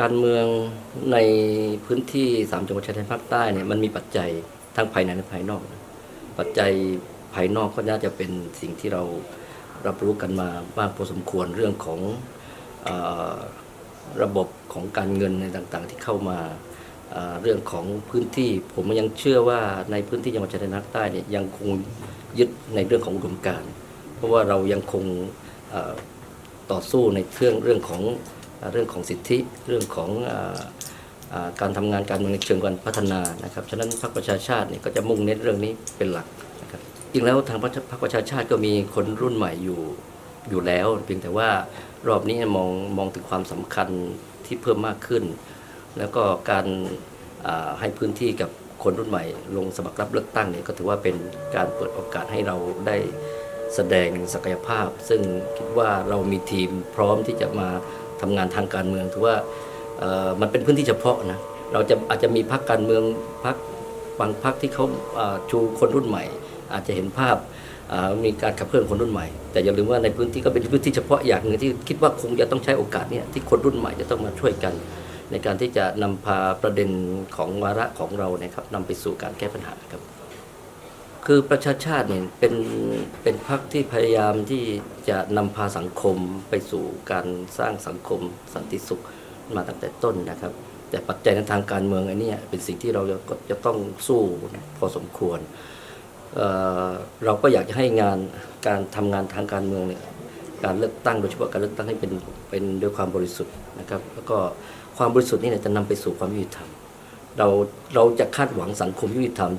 การเมืองในพื้นที่สามจังหวัดชายแดนภาคใต้เนี่ยมันมีปัจจัยทั้งภายในและภายนอก ปัจจัยภายนอกก็น่าจะเป็นสิ่งที่เรารับรู้กันมาบ้างพอสมควรเรื่องของอระบบของการเงินในต่างๆ ที่เข้ามาเรื่องของพื้นที่ ผมยังเชื่อว่าในพื้นที่จังหวัดชายแดนภาคใต้เนี่ยยังคงยึดในเรื่องของอุดมการ เพราะว่าเรายังคงต่อสู้ในเรื่องเรื่องของ เรื่องของสิทธิเรื่องของออการทำงานการเมืองในเชิงการพัฒนานะครับฉะนั้นพรรคประชาชาติเนี่ยก็จะมุ่งเน้นเรื่องนี้เป็นหลักนะครับจริงแล้วทางพรรคประชาชาติก็มีคนรุ่นใหม่อยู่อยู่แล้ว เพียงแต่ว่ารอบนี้มองมองถึงความสำคัญที่เพิ่มมากขึ้น แล้วก็การให้พื้นที่กับคนรุ่นใหม่ ลงสมัครรับเลือกตั้งเนี่ยก็ถือว่าเป็นการเปิดโอกาสให้เราได้ แสดงศักยภาพ ซึ่งคิดว่าเรามีทีมพร้อมที่จะมาทำงานทางการเมืองถือว่ามันเป็นพื้นที่เฉพาะนะเราจะอาจจะมีพรรคการเมืองพรรคบางพรรคที่เขาชูคนรุ่นใหม่ อาจจะเห็นภาพมีการขับเคลื่อนคนรุ่นใหม่ แต่อย่าลืมว่าในพื้นที่ก็เป็นพื้นที่เฉพาะอย่างหนึ่งที่คิดว่าคงจะต้องใช้โอกาสนี้ที่คนรุ่นใหม่จะต้องมาช่วยกัน ในการที่จะนำพาประเด็นของวาระของเราเนี่ยครับนำไปสู่การแก้ปัญหาครับ คือประชาชาติเนี่ยเป็นเป็นพรรคที่พยายามที่จะนำพาสังคมไปสู่การสร้างสังคมสันติสุขมาตั้งแต่ต้นนะครับ แต่ปัจจัยในทางการเมืองไอ้เนี่เป็นสิ่งที่เราจะจะต้องสู้พอสมควรเเราก็อยากจะให้งานการทำงานทางการเมืองเนี่ยการเลือกตั้งโดยเฉพาะการเลือกตั้งให้เป็นเป็นด้วยความบริสุทธิ์นะครับ แล้วก็ความบริสุทธิ์นี่จะนำไปสู่ความยุติธรรมเราเราจะคาดหวังสังคมยุติธรรม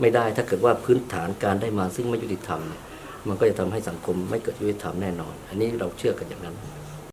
ไม่ได้ถ้าเกิดว่าพื้นฐานการได้มาซึ่งไม่ยุติธรรมเนี่ยมันก็จะทำให้สังคมไม่เกิดยุติธรรมแน่นอน อันนี้เราเชื่อกันอย่างนั้น